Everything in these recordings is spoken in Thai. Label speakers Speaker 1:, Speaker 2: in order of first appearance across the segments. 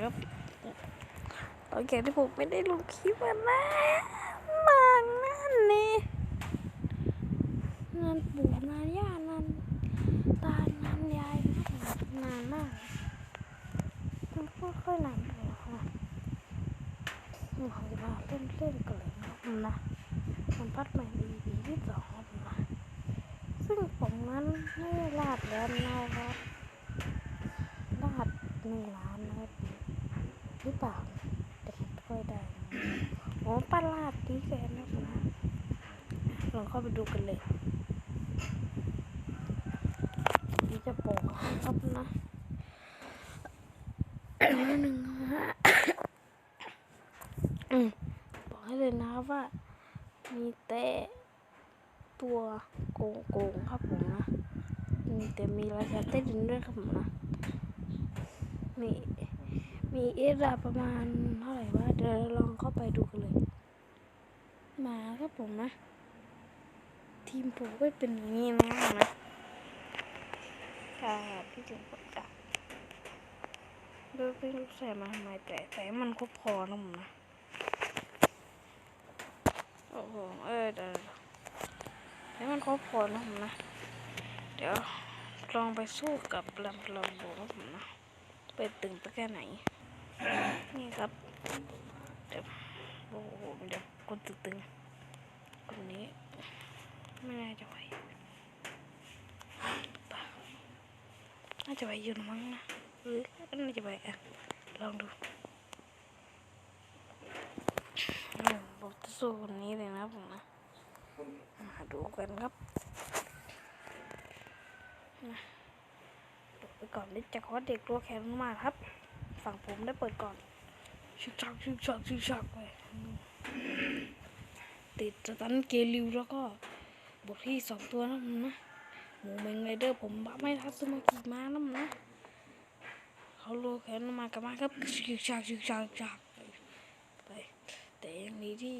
Speaker 1: ครับตอนแกที่ผมไม่ได้ลงคลิปมานะนานนั่นนี่นานปู่นานย่านานตานานยายนานมากมันก็ค่อยนานเลยค่ะผมจะมาเล่นเล่นกันเลยนะครับนะมันพัดใหม่ดีดีที่สองครับนะซึ่งผมนั้นให้ลาดแล้วนะครับรหัสหนึ่งล้านนะครับ หรือเปล่าแต่ค่อยได้โอ้ป้าลาดดีแกนะครับนะลองเข้าไปดูกันเลยนี่จะบอกครับนะหนึ่งห้าอืมบอกให้เลยนะครับว่า มีแต่ตัวโกงโกงๆครับผมนะมีแต่มีราชาเต้นด้วยครับผมนะมี มีเอสอะประมาณเท่าไหร่วะเดี๋ยวลองเข้าไปดูกันเลย มาครับผมนะ ทีมผมก็เป็นอย่างนี้นะนะกับพี่ถึงประกาเลือกไม่รู้ใส่มาทำไมแต่แต่มันครบพอนะผมนะโอ้โหเออเดี๋ยวแต่มันครบพอนะผมนะ เดี๋ยวลองไปสู้กับลำลำโบนะผมนะเปิดตึงไปแค่ไหน นี่ครับเดี๋ยวโอ้โหเดี๋ยวกดตึงๆคนนี้ ไม่น่าจะไหวเปน่าจะไหวอยู่นมั้งนะหรือน่าจะไหวอะลองดูอืมผมจะสู้คนนี้เลยนะผมนะมาดูกันครับนะไปก่อนนี่จะขอเด็กตัวแข็งมากครับ ฝั่งผมได้เปิดก่อนชิกชักชิกชักชิกชักไปติดสตันเกลิวแล้วก็บทที่สองตัวนะผมนะหมูเมงไรเดอร์ผมบ้าไม่ทัศมากี่มานะผมนะเขาโลแขนมากับมาครับชิกชักชิกชักชักไปแต่ยังดีที่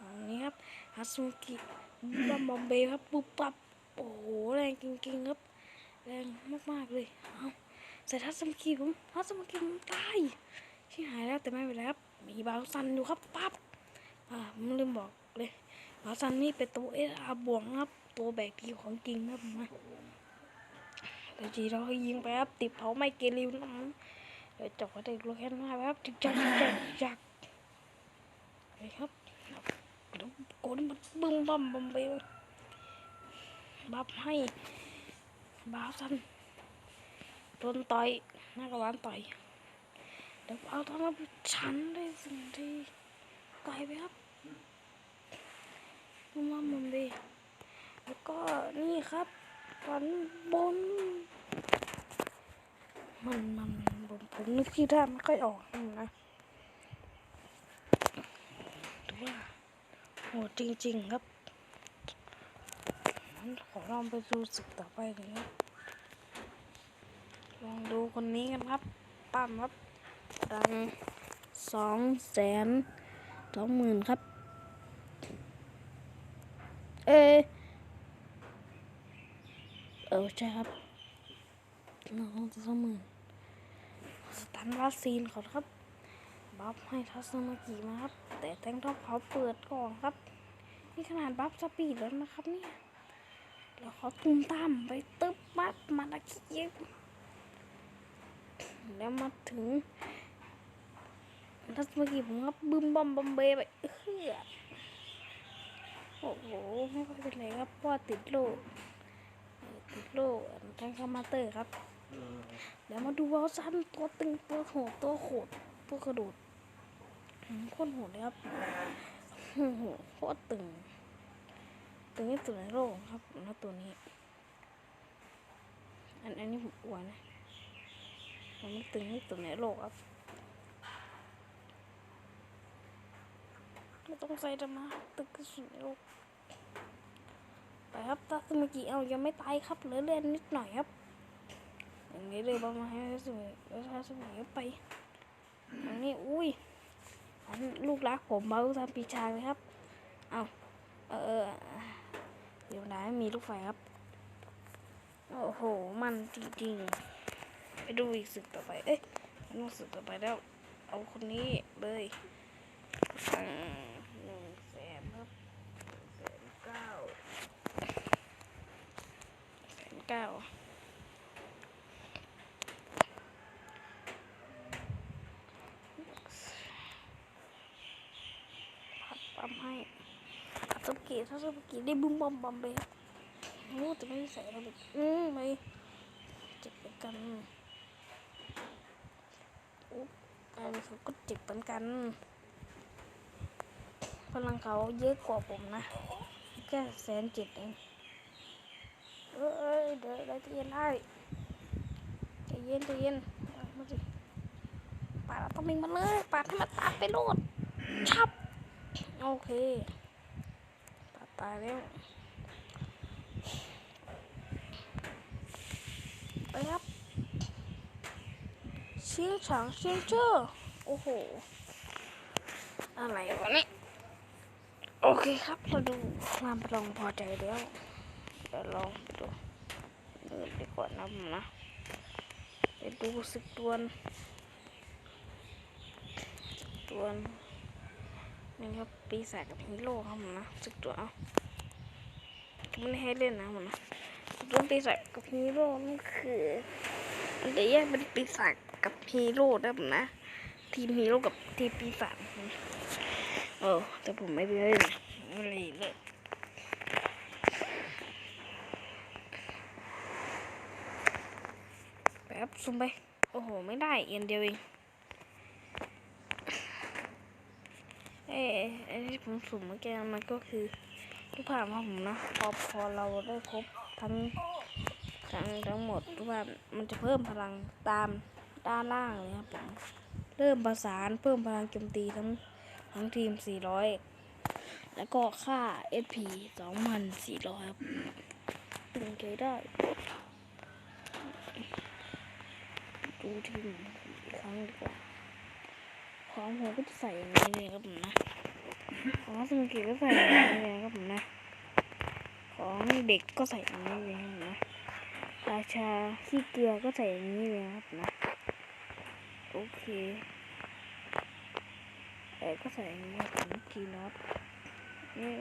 Speaker 1: อันนี้ครับฮัตสุกิบัมบอมเบย์ครับปุ๊บปั๊บโอ้โหแรงจริงๆครับแรงมากๆเลยเอา ใส่ทัศมกีผมทัศมกีผมตายที่หายแล้วแต่ไม่เป็นไรครับ มีบาวซันอยู่ครับปั๊บอ่าผมลืมบอกเลยบาวซันนี่เป็นตัวเอสอาบวกครับ ตัวแบกกีของจริงครับผมนะแต่จีเรายิงไปครับติดเผาไม่เกลิวนะเดี๋ยวจบกันเด็กโลแคนมาครับจิกจักจิกจักจิกจักไปครับเดี๋ยวโกนมันบึ้มบัมบัมเบลบับให้บาวซัน โดนต่อยหน้ากระวานต่อยเดี๋ยวเอาตอนรับฉันได้สิ่งที่ไกลไปครับนุ่มมันมันดีแล้วก็นี่ครับฝันบน มันมันบนผมนึกที่ได้ไม่ค่อยออกนะถือว่าโหจริง ๆ ครับงั้นขอลองไปดูศึกต่อไปเลยครับ ลองดูคนนี้กันครับ ปั้มครับดังสองแสนสองหมื่นครับ เออเออใช่ครับน้องสองหมื่นสตันวัคซีนขาครับบัฟให้ทัศมากิมาครับ แต่แตงท็อปเขาเปิดก่อนครับ นี่ขนาดบัฟสปีดแล้วนะครับเนี่ย แล้วเขาตุ้มตามไปตึ๊บบัฟมาตะเคียบ แล้วมาถึงทัศเมื่อกี้ผมก็บึ้มบอมบอมเบไปเฮือโอ้โหไม่ค่อยเป็นไรครับเพราะติดโลกติดโลกแทงคามาเตอร์ครับเดี๋ยวมาดูวอลซันตัวตึงตัวโหดตัวโหดตัวกระโดดโคตรโหดเลยครับโอ้โหโคตรตึงตึงที่สุดในโลกครับนะตัวนี้ อันอันนี้ผมอวยนะ มันตึงที่สุดในโลกครับไม่ต้องใส่ดมาตึงที่สุดในโลกไปครับตาสมุกิเอายังไม่ตายครับเหลือเลือดนิดหน่อยครับอย่างนี้เลยประมาณให้สมุกิแล้วถ้าสมุกิไปอันนี้อุ้ยอันลูกรักผมมาลูกทำปีชาเลยครับเอาเออเออเดี๋ยวนะมีลูกไฟครับโอ้โห มันจริงๆ ไปดูอีกศึกต่อไป เอ้ยไปหนังสือต่อไปแล้ว เอาคนนี้เลยสั่งหนึ่งแสนครับแสนเก้าแสนเก้าพัดปั๊มให้พัดสกีถ้าสกีได้บุ้มบอมบอมไปโอ้แต่ไม่ได้ใส่อะไรเลยอืมไม่เจ็บเหมือนกันอุ๊บอันนี้ เขาก็เจ็บเหมือนกัน พลังเขาเยอะกว่าผมนะ แค่แสนเจ็ดเอง เอ้ยเอ้ยเดี๋ยวได้ใจเย็นได้ใจเย็นใจเย็นมาสิปาดเอาตะมิงมาเลยปาดให้มันตายไปโลดชับ โอเคปาดตายแล้วไปครับเชียงฉางเชียงเจ้อ โอ้โห อะไรวะเนี่ย โอเคครับ เราดูความประลองพอใจแล้วเดี๋ยวลองดูเดินดีกว่านะผมนะไปดูสึกดวนสึกดวนนี่ครับปีศาจกับฮีโร่ครับผมนะสึกดวเอาไม่ให้เล่นนะผมนะสึกดวนปีศาจกับฮีโร่นั่นคือมันจะแยกเป็นปีศาจกับฮีโร่นะผมนะ ทีมฮีโร่กับทีมปีศาจเออแต่ผมไม่ได้เล่นไม่เล่นแป๊บซุ่มไป โอ้โห ไม่ได้เอียนเดียวเองเอ้ยไอ้ที่ผมสุ่มเมื่อกี้มันก็คือทุกภาพของผมนะพอพอเราได้ครบทั้งทั้งทั้งหมดทุกภาพมันจะเพิ่มพลังตามด้านล่างเลยครับผม เริ่มประสานเพิ่มพลังโจมตีทั้งทั้งทีม 400 แล้วก็ค่า SP 2,400 ครับตึงใจได้ ดูทีมอีกครั้งดีกว่า ของผมก็จะใส่อย่างนี้เลยครับผมนะ ของสมุนกีก็ใส่อย่างนี้เลยครับผมนะ ของเด็กก็ใส่อย่างนี้เลยนะ ราชาขี้เกลือก็ใส่อย่างนี้เลยครับผมนะ โอเคแต่ก็ใส่อย่างนี้ผมกีน็อตนี่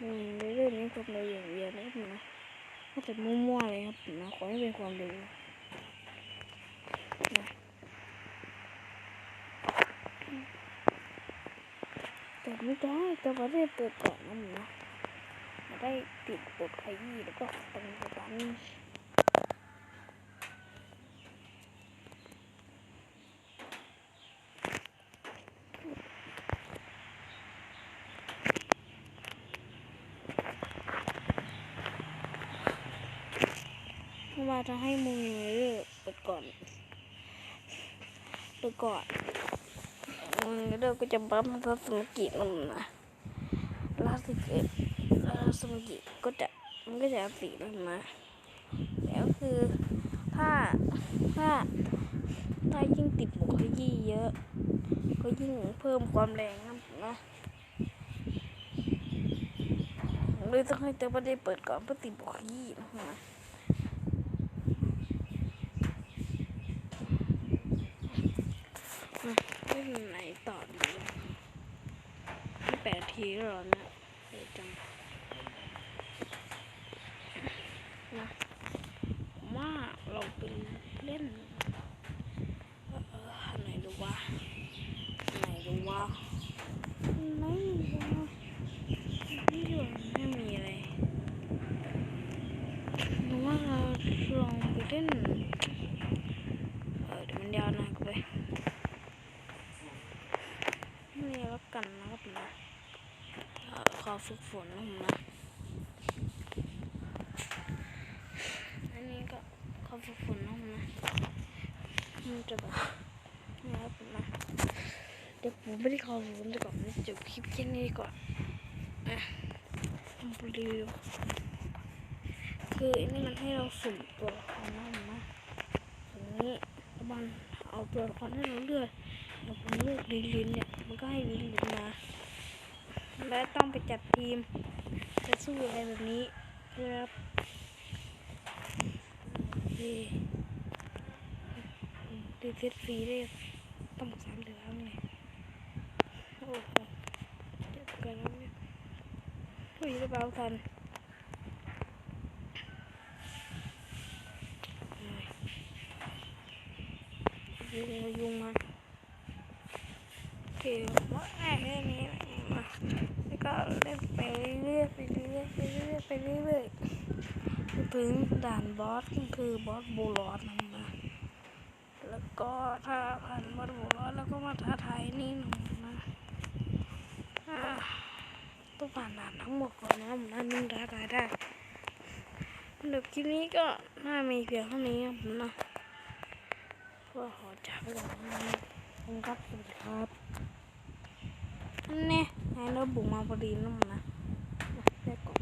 Speaker 1: มึงเรื่องนี้ความเร็วอย่างเดียวนะผมนะก็จะมั่วๆเลยครับผมนะขอให้เป็นความเร็วนะแต่ไม่ได้แต่ว่าได้เปิดก่อนนะผมนะมาได้ติดบทขยี้แล้วก็เป็นแบบนี้ ว่าจะให้มึงเลือกเปิดก่อนเปิดก่อนมึงเลือกก็จะบัฟมันทัศนกิมันนะลาสเกตลาสมกิก็จะมันก็จะสีมันนะแล้วคือถ้าถ้าถ้ายิ่งติดหมูขยี้เยอะ ก็ยิ่งเพิ่มความแรงนะนะเลยต้องให้เจ้าประเดี๋ยวเปิดก่อนเพื่อติดหมูขยี้นะ เล่นไหนต่อดีไม่แปดทีหรอนี่ยเดี๋ยวจังนะผมว่าเราเป็นเล่นอ่ออันไหนดูวะอันไหนดูวะอันไหนดูวะไม่ดูไม่มีอะไรหนูว่าเราลองไปเล่น เออเดี๋ยวมันยาวหน่อยกูไป นี่แล้วกันนะครับผมนะเอ่อขอ ฝึกฝนนะผมนะ อันนี้ก็เขอฝึกฝนนะผมนะมันจะแบบนี่ครับผมนะ เดี๋ยวผมไม่ได้ขอฝึกฝนดีกว่าผมจะจบคลิปแค่นี้ก่อนอะผมรีวิวคืออันนี้มันให้เราสุ่มตัวละครนะผมนะอย่างนี้มันเอาตัวละครให้เราเลือกแล้วผมเลือกลินลินเนี่ย มันก็ให้ลินลินมา และต้องไปจัดทีม จะสู้อะไรแบบนี้ครับโอเครีเซตฟรีได้ต้องสามเดือนแล้วเนี่ยโอ้โหเจ็บกินแล้วเนี่ยอุ้ยกระเป๋าทันยุงยุงมาโอเคว่าแค่นี้นะมาแล้วก็ เล่นไปเรื่อยไปเรื่อยไปเรื่อยไปเรื่อยถึงด่านบอสก็คือบอสโบลอสนะมาแล้วก็ถ้าผ่านบอสโบลอสแล้วก็มาท้าทายนี่หนูนะต้องผ่านด่านทั้งหมดก่อนนะผมน่านิ่งท้าทายได้เดี๋ยวคลิปนี้ก็น่ามีเพียงเท่านี้ครับนะก็ขอจากไปก่อนนะคุณครับสวัสดีครับนี่ไงเราบุกมาพอดีนะผมนะมาได้ก่อน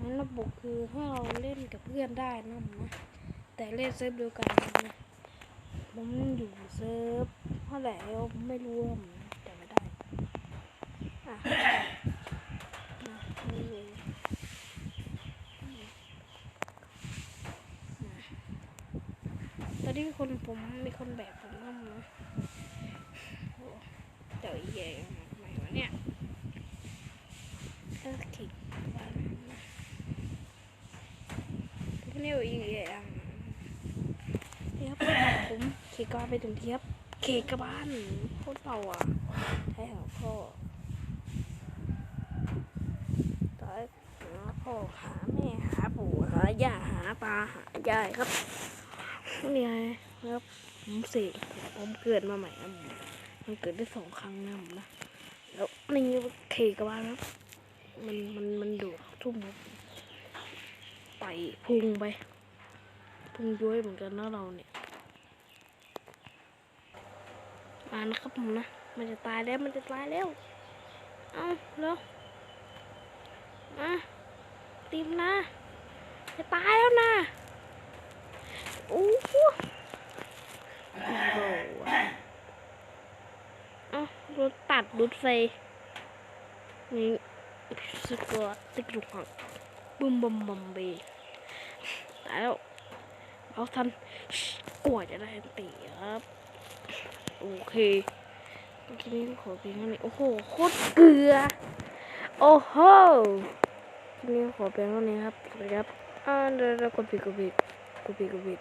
Speaker 1: งั้นระ บบคือให้เราเล่นกับเพื่อนได้นะผมนะแต่เล่นเซิร์ฟเดียวกันนะผมอยู่เซิร์ฟเท่าไหร่แล้วไม่รู้อะผมจำไม่ได้อะตอนนี้มีคนผมมีคนแบบผมนะผมนะโอ้เจ้าอีแย่ทำไมวะเนี่ยเออขิงว่านะพวกนี้อีแย่นี่ครับผมเคกา ไปถึงเทียบเคกระบ้านโคตรเบาอะใช่ของพ่อตายหาพ่อหาแม่หาปู่หาย่าหาตาหายายครับนี่ไงครับผมเสกผมเกิดมาใหม่นะผมมันเกิดได้สองครั้งนะผมนะแล้วนี่เคกับบ้านครับมันมันมันดูดทุ่มครับไปพุงไปพุงย้วยเหมือนกันนะเราเนี่ย มานะครับผมนะ มันจะตายแล้ว มันจะตายแล้ว เอาแล้วมาตีมนะ จะตายแล้วนะโอ้โหโอ้โหเอารถตัดรถไฟนี่สุดยอดติ๊กลุกหักบึมบัมบัมเบตายแล้วเอาทันกลัวจะได้ตีครับ โอเคทีนี้ขอเพียงเท่านี้ โอ้โห โคตรเกลือ โอ้โหทีนี้ขอเพียงเท่านี้ครับสวัสดีครับอ่าเดี๋ยวเดี๋ยวกดปิดกดปิดกดปิดกดปิด